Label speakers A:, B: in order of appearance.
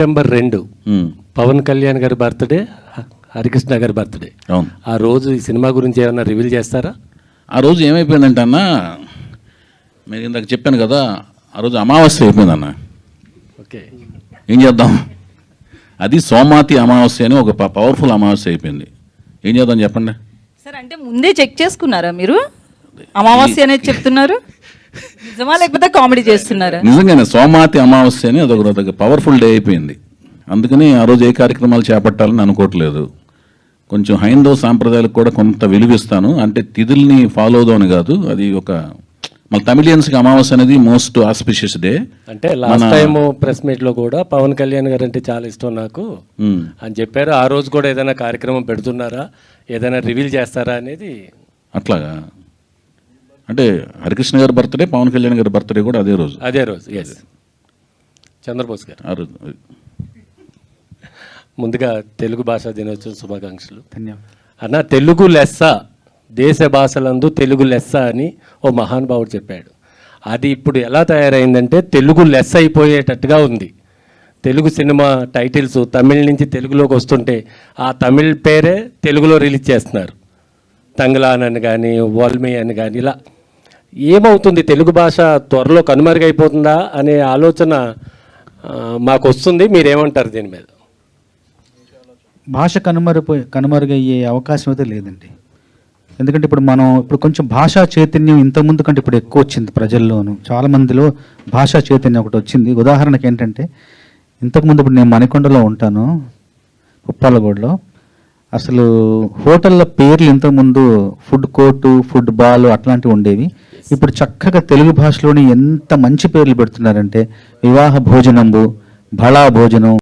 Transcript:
A: September రెండు పవన్ కళ్యాణ్ గారి birthday Harikrishna గారి బర్త్డే.
B: అవును.
A: ఆ రోజు ఈ సినిమా గురించి ఏమైనా రివీల్ చేస్తారా?
B: ఆ రోజు ఏమైపోయిందంటే అన్న మీరు ఇందాక చెప్పాను కదా ఆ రోజు అమావాస్య అయిపోయిందన్న.
A: ఓకే.
B: ఏం చేద్దాం? అది సోమాతి అమావాస్య అని ఒక ప- పవర్ఫుల్ అమావాస్య అయిపోయింది. ఏం చేద్దాం చెప్పండి?
C: సార్ అంటే ముందే చెక్ చేసుకున్నారా మీరు? అమావాస్య అనేది చెప్తున్నారు? నిజమా లేకపోతే కామెడీ చేస్తున్నారా?
B: నిజంగానే సోమాతి అమావాస్య అని అదొక అదొక పవర్ఫుల్ డే అయిపోయింది. అందుకని ఆ రోజు ఏ కార్యక్రమాలు చేపట్టాలని అనుకోవట్లేదు. కొంచెం హైందవ సాంప్రదాయాలకు కూడా కొంత విలువిస్తాను అంటే తిథుల్ని ఫాలో అవుదామని కాదు అది ఒక మన తమిళియన్స్కి అమావాస్య అనేది మోస్ట్ ఆస్పిషియస్ డే.
A: అంటే లాస్ట్ టైం ప్రెస్ మీట్లో కూడా పవన్ కళ్యాణ్ గారు అంటే చాలా ఇష్టం నాకు. అని చెప్పారు. ఆ రోజు కూడా ఏదైనా కార్యక్రమం పెడుతున్నారా? ఏదైనా రివీల్ చేస్తారా అనేది
B: అట్లాగా. అంటే హరికృష్ణ గారి బర్త్డే పవన్ కళ్యాణ్ గారి బర్త్డే కూడా అదే రోజు.
A: అదే రోజు ఎస్ చంద్రబోస్ గారు.
B: ఆ రోజు
A: ముందుగా తెలుగు భాషా దినోత్సవం శుభాకాంక్షలు.
D: ధన్యవాదాలు.
A: అన్న తెలుగు లెస్స దేశ భాషలందు తెలుగు లెస్స అని ఓ మహానుభావుడు చెప్పాడు. అది ఇప్పుడు ఎలా తయారైందంటే తెలుగు లెస్స అయిపోయేటట్టుగా ఉంది. తెలుగు సినిమా టైటిల్స్ తమిళ నుంచి తెలుగులోకి వస్తుంటే ఆ తమిళ్ పేరే తెలుగులో రిలీజ్ చేస్తున్నారు. తంగ్లాన్ అని కానీ వాల్మీ అని కానీ ఇలా ఏమవుతుంది? తెలుగు భాష త్వరలో కనుమరుగైపోతుందా? అనే ఆలోచన మాకు వస్తుంది మీరేమంటారు దీని మీద?
D: భాష కనుమరుపోయి కనుమరుగయ్యే అవకాశం అయితే లేదండి. ఎందుకంటే ఇప్పుడు మనం ఇప్పుడు కొంచెం భాషా చైతన్యం ఇంతకుముందు కంటే ఇప్పుడు ఎక్కువ వచ్చింది ప్రజల్లోనూ. చాలా మందిలో భాషా చైతన్యం ఒకటి వచ్చింది. ఉదాహరణకి ఏంటంటే ఇంతకుముందు ఇప్పుడు నేను మణికొండలో ఉంటాను ఉప్పాలగూడలో. అసలు హోటళ్ళ పేర్లు ఇంతకుముందు ఫుడ్ కోర్టు ఫుడ్ బాల్ అట్లాంటివి ఉండేవి. ఇప్పుడు చక్కగా తెలుగు భాషలోని ఎంత మంచి పేర్లు పెడుతున్నారంటే వివాహ భోజనంబు భళా భోజనం